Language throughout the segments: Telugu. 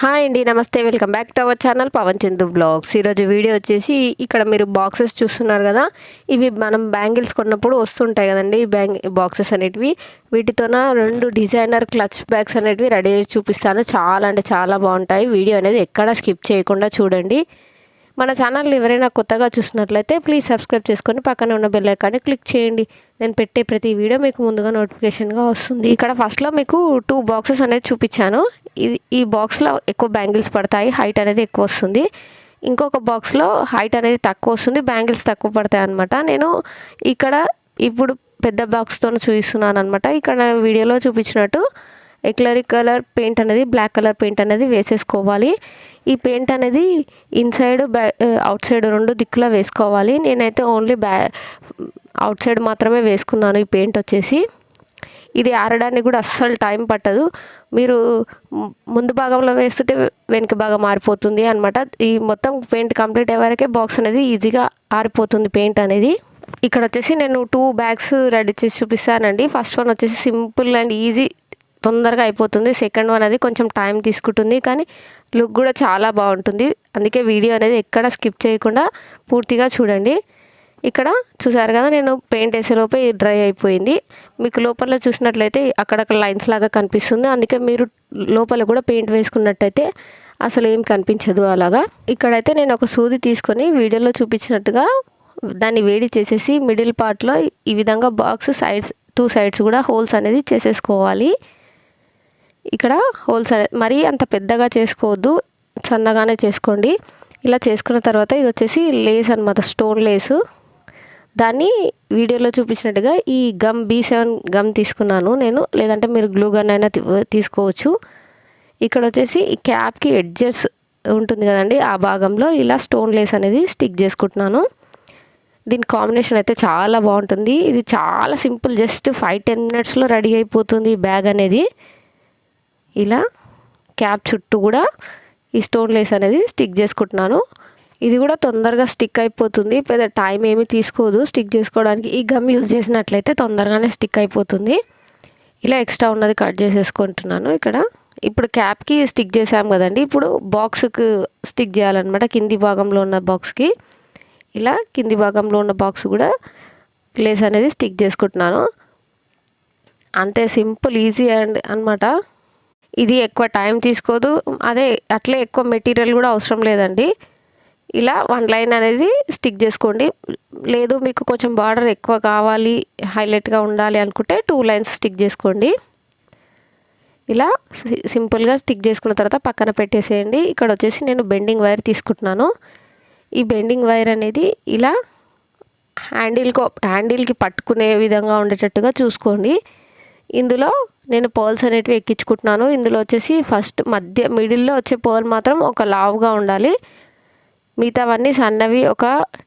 హాయ్ అండి నమస్తే. Welcome back to our channel Pavan Chandu blogs ఈరోజు వీడియో వచ్చేసి ఇక్కడ మీరు బాక్సెస్ చూస్తున్నారు కదా ఇవి మనం బ్యాంగిల్స్ కొన్నప్పుడు వస్తుంటాయి కదండి బ్యాంగ్ బాక్సెస్ అనేటివి. వీటితోన రెండు డిజైనర్ క్లచ్ బ్యాగ్స్ అనేటివి రెడీ చేసి చూపిస్తాను. చాలా అంటే చాలా బాగుంటాయి. వీడియో అనేది ఎక్కడ స్కిప్ చేయకుండా చూడండి. మన ఛానల్ ఎవరైనా కొత్తగా చూసినట్లయితే ప్లీజ్ సబ్స్క్రైబ్ చేసుకొని పక్కన ఉన్న బెల్ ఐకాన్ని క్లిక్ చేయండి. నేను పెట్టే ప్రతి వీడియో మీకు ముందుగా నోటిఫికేషన్గా వస్తుంది. ఇక్కడ ఫస్ట్లో మీకు టూ బాక్సెస్ అనేది చూపించాను. ఇది ఈ బాక్స్లో ఎక్కువ బ్యాంగిల్స్ పడతాయి హైట్ అనేది ఎక్కువ వస్తుంది. ఇంకొక బాక్స్లో హైట్ అనేది తక్కువ వస్తుంది బ్యాంగిల్స్ తక్కువ పడతాయి అనమాట నేను ఇక్కడ ఇప్పుడు పెద్ద బాక్స్తో చూపిస్తున్నాను అనమాట ఇక్కడ వీడియోలో చూపించినట్టు ఎక్లరిక్ కలర్ పెయింట్ అనేది బ్లాక్ కలర్ పెయింట్ అనేది వేసేసుకోవాలి. ఈ పెయింట్ అనేది ఇన్సైడ్ బ్యా అవుట్ సైడ్ రెండు దిక్కులా వేసుకోవాలి. నేనైతే ఓన్లీ బ్యా అవుట్ సైడ్ మాత్రమే వేసుకున్నాను. ఈ పెయింట్ వచ్చేసి. ఇది ఆరడానికి కూడా అస్సలు టైం పట్టదు. మీరు ముందు భాగంలో వేస్తుంటే వెనుక భాగం మారిపోతుంది అనమాట ఈ మొత్తం పెయింట్ కంప్లీట్ అయ్యే వరకే బాక్స్ అనేది ఈజీగా ఆరిపోతుంది పెయింట్ అనేది. ఇక్కడ వచ్చేసి నేను టూ బ్యాగ్స్ రెడీ చేసి చూపిస్తానండి. ఫస్ట్ వన్ వచ్చేసి సింపుల్ అండ్ ఈజీ తొందరగా అయిపోతుంది. సెకండ్ వన్ అది కొంచెం టైం తీసుకుంటుంది. కానీ లుక్ కూడా చాలా బాగుంటుంది. అందుకే వీడియో అనేది ఎక్కడ స్కిప్ చేయకుండా పూర్తిగా చూడండి. ఇక్కడ చూసారు కదా నేను పెయింట్ వేసేలోపే డ్రై అయిపోయింది. మీకు లోపల చూసినట్లయితే అక్కడక్కడ లైన్స్ లాగా కనిపిస్తుంది. అందుకే మీరు లోపల కూడా పెయింట్ వేసుకున్నట్టయితే అసలు ఏం కనిపించదు అలాగా. ఇక్కడైతే నేను ఒక సూది తీసుకొని వీడియోలో చూపించినట్టుగా దాన్ని వేడి చేసేసి మిడిల్ పార్ట్లో ఈ విధంగా బాక్స్ సైడ్స్ టూ సైడ్స్ కూడా హోల్స్ అనేది చేసేసుకోవాలి. ఇక్కడ హోల్స్ మరీ అంత పెద్దగా చేసుకోవద్దు సన్నగానే చేసుకోండి. ఇలా చేసుకున్న తర్వాత ఇది వచ్చేసి లేస్ అనమాట స్టోన్ లేసు. దాన్ని వీడియోలో చూపించినట్టుగా ఈ గమ్ బీ సెవెన్ గమ్ తీసుకున్నాను నేను. లేదంటే మీరు గ్లూ గన్ అయినా తీసుకోవచ్చు. ఇక్కడ వచ్చేసి ఈ క్యాప్కి ఎడ్జెస్ ఉంటుంది కదండి. ఆ భాగంలో ఇలా స్టోన్ లేస్ అనేది స్టిక్ చేసుకుంటున్నాను. దీని కాంబినేషన్ అయితే చాలా బాగుంటుంది. ఇది చాలా సింపుల్. జస్ట్ ఫైవ్ టెన్ మినిట్స్లో రెడీ అయిపోతుంది ఈ బ్యాగ్ అనేది. ఇలా క్యాప్ చుట్టూ కూడా ఈ స్టోన్ లేస్ అనేది స్టిక్ చేసుకుంటున్నాను. ఇది కూడా తొందరగా స్టిక్ అయిపోతుంది. పెద్ద టైం ఏమీ తీసుకోదు. స్టిక్ చేసుకోవడానికి ఈ గమ్ యూజ్ చేసినట్లయితే తొందరగానే స్టిక్ అయిపోతుంది. ఇలా ఎక్స్ట్రా ఉన్నది కట్ చేసేసుకుంటున్నాను ఇక్కడ. ఇప్పుడు క్యాప్కి స్టిక్ చేసాం కదండి. ఇప్పుడు బాక్స్కి స్టిక్ చేయాలన్నమాట కింది భాగంలో ఉన్న బాక్స్కి ఇలా కింది భాగంలో ఉన్న బాక్స్ కూడా లేస్ అనేది స్టిక్ చేసుకుంటున్నాను. అంతే సింపుల్ ఈజీ అండ్ అనమాట ఇది ఎక్కువ టైం తీసుకోదు. అదే అట్లే ఎక్కువ మెటీరియల్ కూడా అవసరం లేదండి. ఇలా వన్ లైన్ అనేది స్టిక్ చేసుకోండి. లేదు మీకు కొంచెం బార్డర్ ఎక్కువ కావాలి హైలైట్గా ఉండాలి అనుకుంటే టూ లైన్స్ స్టిక్ చేసుకోండి. ఇలా సింపుల్గా స్టిక్ చేసుకున్న తర్వాత పక్కన పెట్టేసేయండి. ఇక్కడ వచ్చేసి నేను బెండింగ్ వైర్ తీసుకుంటున్నాను. ఈ బెండింగ్ వైర్ అనేది ఇలా హ్యాండిల్కి హ్యాండిల్కి పట్టుకునే విధంగా ఉండేటట్టుగా చూసుకోండి. ఇందులో నేను పోల్స్ అనేటివి ఎక్కించుకుంటున్నాను. ఇందులో వచ్చేసి ఫస్ట్ మధ్య మిడిల్లో వచ్చే పోల్ మాత్రం ఒక లావుగా ఉండాలి. మిగతావన్నీ సన్నవి ఒక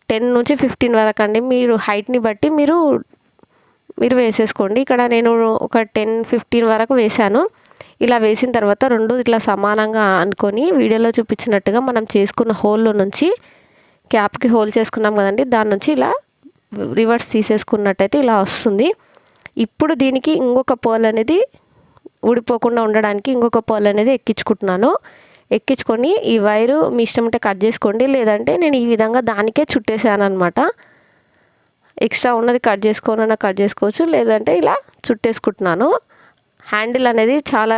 టెన్ నుంచి ఫిఫ్టీన్ వరకు అండి. మీరు హైట్ని బట్టి మీరు మీరు వేసేసుకోండి. ఇక్కడ నేను ఒక టెన్ ఫిఫ్టీన్ వరకు వేశాను. ఇలా వేసిన తర్వాత రెండు ఇట్లా సమానంగా అనుకొని వీడియోలో చూపించినట్టుగా మనం చేసుకున్న హోల్లో నుంచి క్యాప్కి హోల్ చేసుకున్నాం కదండి. దాని నుంచి ఇలా రివర్స్ తీసేసుకున్నట్టయితే ఇలా వస్తుంది. ఇప్పుడు దీనికి ఇంకొక పోల్ అనేది ఊడిపోకుండా ఉండడానికి ఇంకొక పోల్ అనేది ఎక్కించుకుంటున్నాను. ఎక్కించుకొని ఈ వైరు మీ ఇష్టం ఉంటే కట్ చేసుకోండి. లేదంటే నేను ఈ విధంగా దానికే చుట్టేసాను అనమాట ఎక్స్ట్రా ఉన్నది కట్ చేసుకోనన్నా కట్ చేసుకోవచ్చు. లేదంటే ఇలా చుట్టేసుకుంటున్నాను. హ్యాండిల్ అనేది చాలా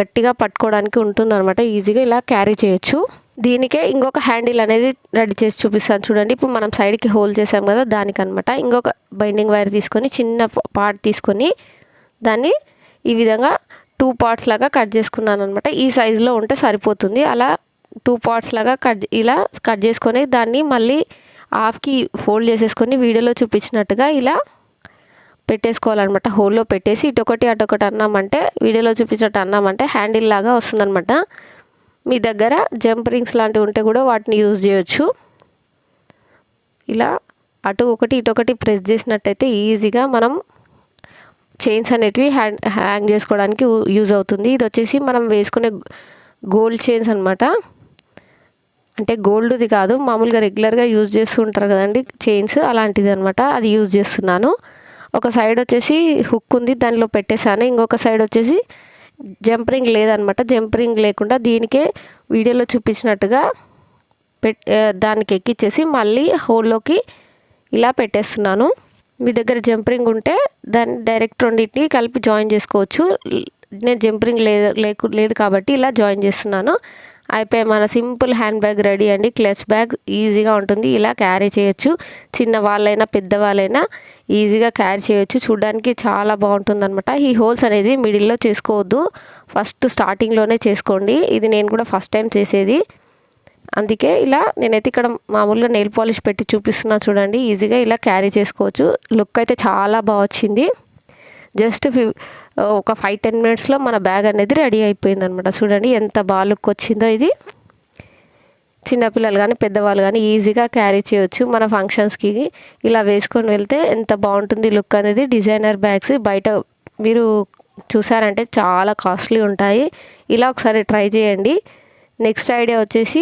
గట్టిగా పట్టుకోవడానికి ఉంటుంది అనమాట ఈజీగా ఇలా క్యారీ చేయొచ్చు. దీనికే ఇంకొక హ్యాండిల్ అనేది రెడీ చేసి చూపిస్తాను. చూడండి ఇప్పుడు మనం సైడ్కి హోల్ చేసాం కదా దానికనమాట ఇంకొక బైండింగ్ వైర్ తీసుకొని చిన్న పార్ట్ తీసుకొని దాన్ని ఈ విధంగా టూ పార్ట్స్ లాగా కట్ చేసుకున్నాను అనమాట ఈ సైజులో ఉంటే సరిపోతుంది. అలా టూ పార్ట్స్ లాగా కట్ ఇలా కట్ చేసుకొని దాన్ని మళ్ళీ హాఫ్కి ఫోల్డ్ చేసేసుకొని వీడియోలో చూపించినట్టుగా ఇలా పెట్టేసుకోవాలన్నమాట. హోల్లో పెట్టేసి ఇటొకటి అటొకటి అన్నామంటే వీడియోలో చూపించినట్టు అన్నామంటే హ్యాండిల్ లాగా వస్తుందన్నమాట. మీ దగ్గర జంప్ రింగ్స్ లాంటివి ఉంటే కూడా వాటిని యూజ్ చేయొచ్చు. ఇలా అటు ఒకటి ఇటొకటి ప్రెస్ చేసినట్టయితే ఈజీగా మనం చైన్స్ అనేటివి హ్యాండ్ హ్యాంగ్ చేసుకోవడానికి యూజ్ అవుతుంది. ఇది వచ్చేసి మనం వేసుకునే గోల్డ్ చైన్స్ అనమాట అంటే గోల్డ్ది కాదు మామూలుగా రెగ్యులర్గా యూజ్ చేస్తూ ఉంటారు కదండి చైన్స్ అలాంటిది అనమాట అది యూజ్ చేస్తున్నాను. ఒక సైడ్ వచ్చేసి హుక్ ఉంది దానిలో పెట్టేశాను. ఇంకొక సైడ్ వచ్చేసి జంపరింగ్ లేదనమాట జంపరింగ్ లేకుండా దీనికే వీడియోలో చూపించినట్టుగా పెట్ దానికి ఎక్కిచ్చేసి మళ్ళీ హోల్లోకి ఇలా పెట్టేస్తున్నాను. మీ దగ్గర జంపరింగ్ ఉంటే దాన్ని డైరెక్ట్ రెండింటిని కలిపి జాయిన్ చేసుకోవచ్చు. నేను జంపరింగ్ లేదు లేకు లేదు కాబట్టి ఇలా జాయిన్ చేస్తున్నాను. అయిపోయి మన సింపుల్ హ్యాండ్ బ్యాగ్ రెడీ అండి. క్లచ్ బ్యాగ్ ఈజీగా ఉంటుంది. ఇలా క్యారీ చేయొచ్చు. చిన్న వాళ్ళైనా పెద్దవాళ్ళైనా ఈజీగా క్యారీ చేయొచ్చు. చూడడానికి చాలా బాగుంటుంది అనమాట ఈ హోల్స్ అనేది మిడిల్లో చేసుకోవద్దు. ఫస్ట్ స్టార్టింగ్లోనే చేసుకోండి. ఇది నేను కూడా ఫస్ట్ టైం చేసేది. అందుకే ఇలా నేనైతే ఇక్కడ మామూలుగా నెయిల్ పాలిష్ పెట్టి చూపిస్తున్నా చూడండి ఈజీగా ఇలా క్యారీ చేసుకోవచ్చు. లుక్ అయితే చాలా బాగా వచ్చింది. జస్ట్ ఫివ్ ఒక ఫైవ్ టెన్ మినిట్స్లో మన బ్యాగ్ అనేది రెడీ అయిపోయింది అనమాట చూడండి ఎంత బాగా లుక్ వచ్చిందో ఇది. చిన్నపిల్లలు కానీ పెద్దవాళ్ళు కానీ ఈజీగా క్యారీ చేయొచ్చు. మన ఫంక్షన్స్కి ఇలా వేసుకొని వెళ్తే ఎంత బాగుంటుంది లుక్ అనేది. డిజైనర్ బ్యాగ్స్ బయట మీరు చూసారంటే చాలా కాస్ట్లీ ఉంటాయి. ఇలా ఒకసారి ట్రై చేయండి. నెక్స్ట్ ఐడియా వచ్చేసి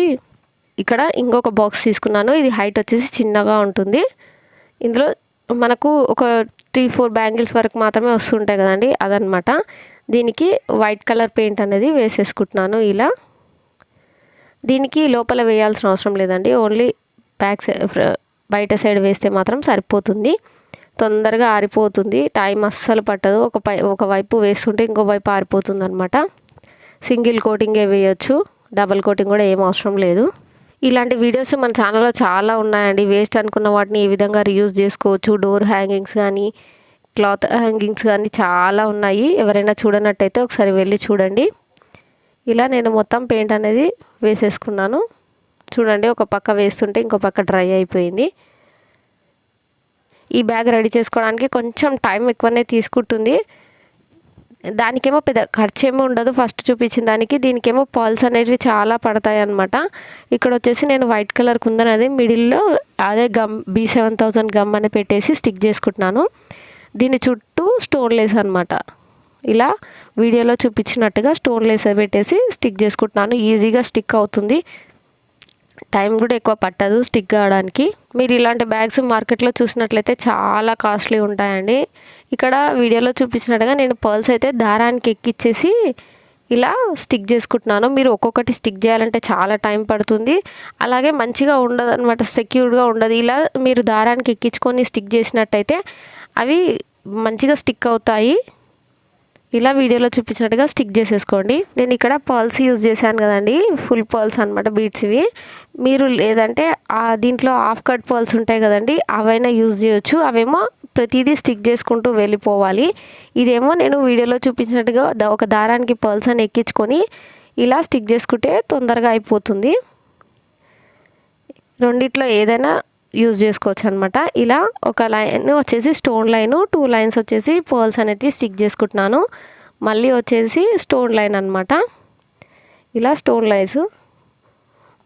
ఇక్కడ ఇంకొక బాక్స్ తీసుకున్నాను. ఇది హైట్ వచ్చేసి చిన్నగా ఉంటుంది. ఇందులో మనకు ఒక త్రీ ఫోర్ బ్యాంగిల్స్ వరకు మాత్రమే వస్తుంటాయి కదండి అదనమాట దీనికి వైట్ కలర్ పెయింట్ అనేది వేసేసుకుంటున్నాను ఇలా. దీనికి లోపల వేయాల్సిన అవసరం లేదండి. ఓన్లీ బ్యాక్ సైడ్ బయట సైడ్ వేస్తే మాత్రం సరిపోతుంది. తొందరగా ఆరిపోతుంది. టైం అస్సలు పట్టదు. ఒక పై ఒక వైపు వేస్తుంటే ఇంకో వైపు ఆరిపోతుంది అనమాట సింగిల్ కోటింగే వేయచ్చు. డబల్ కోటింగ్ కూడా ఏం అవసరం లేదు. ఇలాంటి వీడియోస్ మన ఛానల్లో చాలా ఉన్నాయండి. వేస్ట్ అనుకున్న వాటిని ఏ విధంగా రీయూజ్ చేసుకోవచ్చు. డోర్ హ్యాంగింగ్స్ కానీ క్లాత్ హ్యాంగింగ్స్ కానీ చాలా ఉన్నాయి. ఎవరైనా చూడనట్టయితే ఒకసారి వెళ్ళి చూడండి. ఇలా నేను మొత్తం పెయింట్ అనేది వేసేసుకున్నాను. చూడండి ఒక పక్క వేస్తుంటే ఇంకో పక్క డ్రై అయిపోయింది. ఈ బ్యాగ్ రెడీ చేసుకోవడానికి కొంచెం టైం ఎక్కువనే తీసుకుంటుంది. దానికేమో పెద్ద ఖర్చు ఏమో ఉండదు. ఫస్ట్ చూపించిన దానికి దీనికేమో పాల్స్ అనేవి చాలా పడతాయి అనమాట ఇక్కడ వచ్చేసి నేను వైట్ కలర్ కుందన్ అది మిడిల్లో అదే gum B seven thousand gum అని పెట్టేసి స్టిక్ చేసుకుంటున్నాను. దీని చుట్టూ స్టోన్ లేస్ అనమాట ఇలా వీడియోలో చూపించినట్టుగా స్టోన్ లేస్ పెట్టేసి స్టిక్ చేసుకుంటున్నాను. ఈజీగా స్టిక్ అవుతుంది. టైం కూడా ఎక్కువ పట్టదు స్టిక్ కావడానికి. మీరు ఇలాంటి బ్యాగ్స్ మార్కెట్లో చూసినట్లయితే చాలా కాస్ట్లీ ఉంటాయండి. ఇక్కడ వీడియోలో చూపించినట్టుగా నేను పర్ల్స్ అయితే దారానికి ఎక్కిచ్చేసి ఇలా స్టిక్ చేసుకుంటున్నాను. మీరు ఒక్కొక్కటి స్టిక్ చేయాలంటే చాలా టైం పడుతుంది. అలాగే మంచిగా ఉండదు అనమాట సెక్యూర్డ్గా ఉండదు. ఇలా మీరు దారానికి ఎక్కించుకొని స్టిక్ చేసినట్టయితే అవి మంచిగా స్టిక్ అవుతాయి. ఇలా వీడియోలో చూపించినట్టుగా స్టిక్ చేసేసుకోండి. నేను ఇక్కడ పర్ల్స్ యూజ్ చేశాను కదండి. ఫుల్ పర్ల్స్ అనమాట బీట్స్ ఇవి. మీరు లేదంటే దీంట్లో హాఫ్ కట్ పర్ల్స్ ఉంటాయి కదండి అవైనా యూజ్ చేయొచ్చు. అవేమో ప్రతిదీ స్టిక్ చేసుకుంటూ వెళ్ళిపోవాలి. ఇదేమో నేను వీడియోలో చూపించినట్టుగా ఒక దారానికి పర్ల్స్ అని ఎక్కించుకొని ఇలా స్టిక్ చేసుకుంటే తొందరగా అయిపోతుంది. రెండిట్లో ఏదైనా యూజ్ చేసుకోవచ్చు అనమాట ఇలా ఒక లైన్ వచ్చేసి స్టోన్ లైన్ టూ లైన్స్ వచ్చేసి పర్ల్స్ అనేటివి స్టిక్ చేసుకుంటున్నాను. మళ్ళీ వచ్చేసి స్టోన్ లైన్ అనమాట. ఇలా స్టోన్ లైన్స్.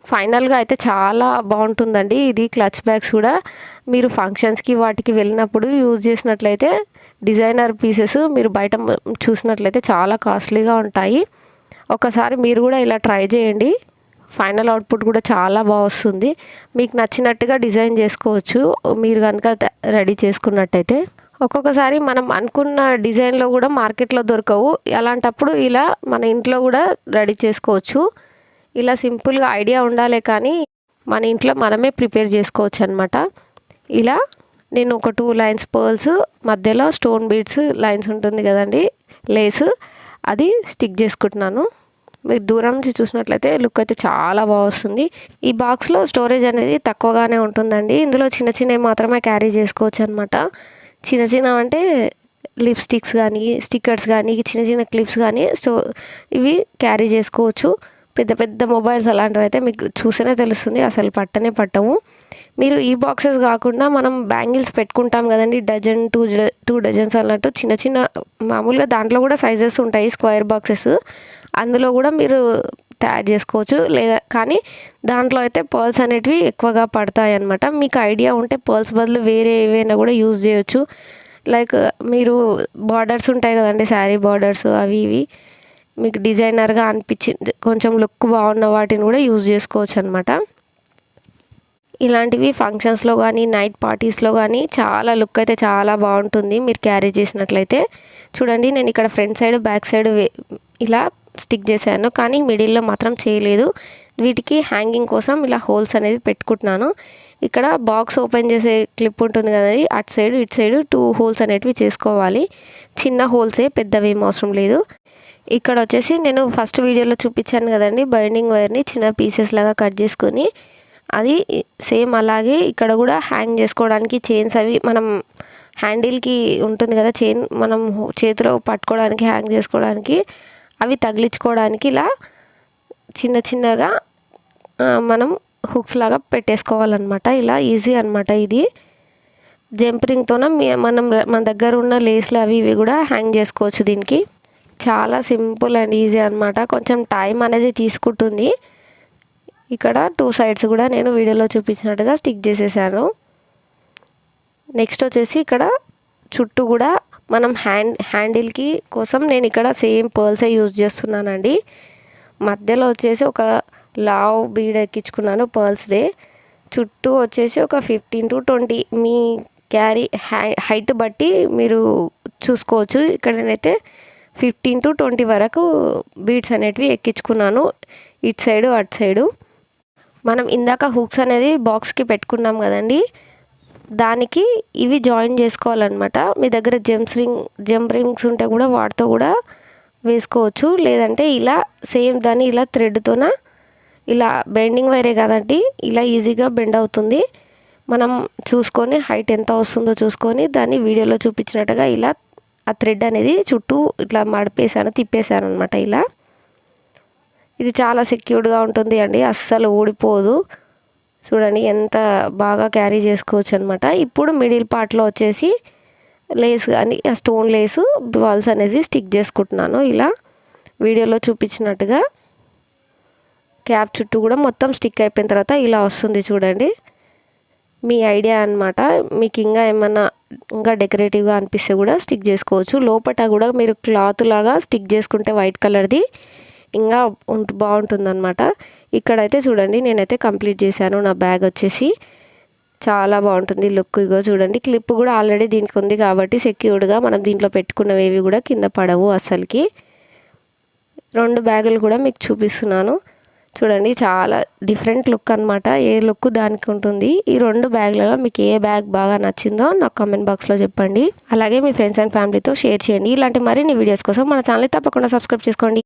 ఫైనల్గా అయితే చాలా బాగుంటుందండి ఇది క్లచ్ బ్యాగ్స్ కూడా. మీరు ఫంక్షన్స్కి వాటికి వెళ్ళినప్పుడు యూజ్ చేసినట్లయితే డిజైనర్ పీసెస్ మీరు బయట చూసినట్లయితే చాలా కాస్ట్లీగా ఉంటాయి. ఒకసారి మీరు కూడా ఇలా ట్రై చేయండి. ఫైనల్ అవుట్పుట్ కూడా చాలా బాగా వస్తుంది. మీకు నచ్చినట్టుగా డిజైన్ చేసుకోవచ్చు. మీరు కనుక రెడీ చేసుకున్నట్టయితే. ఒక్కొక్కసారి మనం అనుకున్న డిజైన్లో కూడా మార్కెట్లో దొరకవు. అలాంటప్పుడు ఇలా మన ఇంట్లో కూడా రెడీ చేసుకోవచ్చు. ఇలా సింపుల్గా ఐడియా ఉండాలే కానీ మన ఇంట్లో మనమే ప్రిపేర్ చేసుకోవచ్చు అనమాట ఇలా నేను ఒక టూ లైన్స్ పర్ల్స్ మధ్యలో స్టోన్ బీడ్స్ లైన్స్ ఉంటుంది కదండి లేస్ అది స్టిక్ చేసుకుంటున్నాను. మీరు దూరం నుంచి చూసినట్లయితే లుక్ అయితే చాలా బాగా వస్తుంది. ఈ బాక్స్లో స్టోరేజ్ అనేది తక్కువగానే ఉంటుందండి. ఇందులో చిన్న చిన్నవి మాత్రమే క్యారీ చేసుకోవచ్చు అనమాట చిన్న చిన్న అంటే లిప్స్టిక్స్ కానీ స్టిక్కర్స్ కానీ చిన్న చిన్న క్లిప్స్ కానీ స్టో ఇవి క్యారీ చేసుకోవచ్చు. పెద్ద పెద్ద మొబైల్స్ అలాంటివి అయితే మీకు చూస్తేనే తెలుస్తుంది. అసలు పట్టనే పట్టవు. మీరు ఈ బాక్సెస్ కాకుండా మనం బ్యాంగిల్స్ పెట్టుకుంటాం కదండి. డజన్ టూ టూ డజన్స్ అన్నట్టు చిన్న చిన్న మామూలుగా దాంట్లో కూడా సైజెస్ ఉంటాయి స్క్వేర్ బాక్సెస్ అందులో కూడా మీరు తయారు చేసుకోవచ్చు. లేదా కానీ దాంట్లో అయితే పర్ల్స్ అనేటివి ఎక్కువగా పడతాయి అన్నమాట మీకు ఐడియా ఉంటే పర్ల్స్ బదులు వేరే ఏవైనా కూడా యూజ్ చేయొచ్చు. లైక్ మీరు బార్డర్స్ ఉంటాయి కదండి శారీ బార్డర్స్ అవి ఇవి. మీకు డిజైనర్గా అనిపించింది కొంచెం లుక్ బాగున్న వాటిని కూడా యూజ్ చేసుకోవచ్చు అనమాట ఇలాంటివి ఫంక్షన్స్లో కానీ నైట్ పార్టీస్లో కానీ చాలా లుక్ అయితే చాలా బాగుంటుంది. మీరు క్యారీ చేసినట్లయితే. చూడండి నేను ఇక్కడ ఫ్రంట్ సైడ్ బ్యాక్ సైడ్ వే- ఇలా స్టిక్ చేశాను కానీ మిడిల్లో మాత్రం చేయలేదు. వీటికి హ్యాంగింగ్ కోసం ఇలా హోల్స్ అనేది పెట్టుకుంటున్నాను. ఇక్కడ బాక్స్ ఓపెన్ చేసే క్లిప్ ఉంటుంది కదండి అటు సైడ్ ఇటు సైడ్ టూ హోల్స్ అనేటివి చేసుకోవాలి. చిన్న హోల్సే పెద్దవి ఏం అవసరం లేదు. ఇక్కడ వచ్చేసి నేను ఫస్ట్ వీడియోలో చూపించాను కదండి బైండింగ్ వైర్ని చిన్న పీసెస్ లాగా కట్ చేసుకొని అది సేమ్ అలాగే ఇక్కడ కూడా హ్యాంగ్ చేసుకోవడానికి చైన్స్ అవి మనం హ్యాండిల్కి ఉంటుంది కదా చైన్ మనం చేతిలో పట్టుకోవడానికి హ్యాంగ్ చేసుకోవడానికి అవి తగిలించుకోవడానికి ఇలా చిన్న చిన్నగా మనం హుక్స్ లాగా పెట్టేసుకోవాలన్నమాట. ఇలా ఈజీ అనమాట ఇది. జంపరింగ్తోన మనం మన దగ్గర ఉన్న లేస్లు అవి ఇవి కూడా హ్యాంగ్ చేసుకోవచ్చు దీనికి. చాలా సింపుల్ అండ్ ఈజీ అనమాట కొంచెం టైం అనేది తీసుకుంటుంది. ఇక్కడ టూ సైడ్స్ కూడా నేను వీడియోలో చూపించినట్టుగా స్టిక్ చేసేసాను. నెక్స్ట్ వచ్చేసి ఇక్కడ చుట్టూ కూడా మనం హ్యాండ్ హ్యాండిల్కి కోసం నేను ఇక్కడ సేమ్ పర్ల్సే యూజ్ చేస్తున్నానండి. మధ్యలో వచ్చేసి ఒక లావ్ బీడ్ ఎక్కించుకున్నాను పర్ల్స్దే. చుట్టూ వచ్చేసి ఒక ఫిఫ్టీన్ టు ట్వంటీ మీ క్యారీ హైట్ బట్టి మీరు చూసుకోవచ్చు. ఇక్కడ నేనైతే ఫిఫ్టీన్ టు ట్వంటీ వరకు బీడ్స్ అనేటివి ఎక్కించుకున్నాను. ఇటు సైడు అటు సైడు. మనం ఇందాక హుక్స్ అనేది బాక్స్కి పెట్టుకున్నాం కదండి. దానికి ఇవి జాయిన్ చేసుకోవాలన్నమాట. మీ దగ్గర జెమ్స్ రింగ్ జంప్ రింగ్స్ ఉంటే కూడా వాటితో కూడా వేసుకోవచ్చు. లేదంటే ఇలా సేమ్ దాన్ని ఇలా థ్రెడ్తోన ఇలా బెండింగ్ వైరే కదండి ఇలా ఈజీగా బెండ్ అవుతుంది. మనం చూసుకొని హైట్ ఎంత వస్తుందో చూసుకొని దాన్ని వీడియోలో చూపించినట్టుగా ఇలా ఆ థ్రెడ్ అనేది చుట్టూ ఇట్లా మడిపేసాను తిప్పేశాను అనమాట ఇలా. ఇది చాలా సెక్యూర్డ్గా ఉంటుంది అండి అస్సలు ఊడిపోదు. చూడండి ఎంత బాగా క్యారీ చేసుకోవచ్చు అనమాట ఇప్పుడు మిడిల్ పార్ట్లో వచ్చేసి లేస్ కానీ ఆ స్టోన్ లేసు బాల్స్ అనేసి స్టిక్ చేసుకుంటున్నాను ఇలా. వీడియోలో చూపించినట్టుగా క్యాప్ చుట్టూ కూడా మొత్తం స్టిక్ అయిపోయిన తర్వాత ఇలా వస్తుంది చూడండి. మీ ఐడియా అనమాట మీకు ఇంకా ఏమన్నా ఇంకా డెకరేటివ్గా అనిపిస్తే కూడా స్టిక్ చేసుకోవచ్చు. లోపల కూడా మీరు క్లాత్ లాగా స్టిక్ చేసుకుంటే వైట్ కలర్ది ఇంకా ఉంటు బాగుంటుందన్నమాట. ఇక్కడైతే చూడండి నేనైతే కంప్లీట్ చేశాను. నా బ్యాగ్ వచ్చేసి చాలా బాగుంటుంది లుక్. ఇగో చూడండి క్లిప్ కూడా ఆల్రెడీ దీనికి ఉంది కాబట్టి సెక్యూర్డ్గా మనం దీంట్లో పెట్టుకున్నవి కూడా కింద పడవు అసలుకి. రెండు బ్యాగులు కూడా మీకు చూపిస్తున్నాను. చూడండి చాలా డిఫరెంట్ లుక్ అనమాట ఏ లుక్ దానికి ఉంటుంది. ఈ రెండు బ్యాగ్లలో మీకు ఏ బ్యాగ్ బాగా నచ్చిందో నాకు కామెంట్ బాక్స్లో చెప్పండి. అలాగే మీ ఫ్రెండ్స్ అండ్ ఫ్యామిలీతో షేర్ చేయండి. ఇలాంటి మరిన్ని వీడియోస్ కోసం మన ఛానల్ తప్పకుండా సబ్స్క్రైబ్ చేసుకోండి.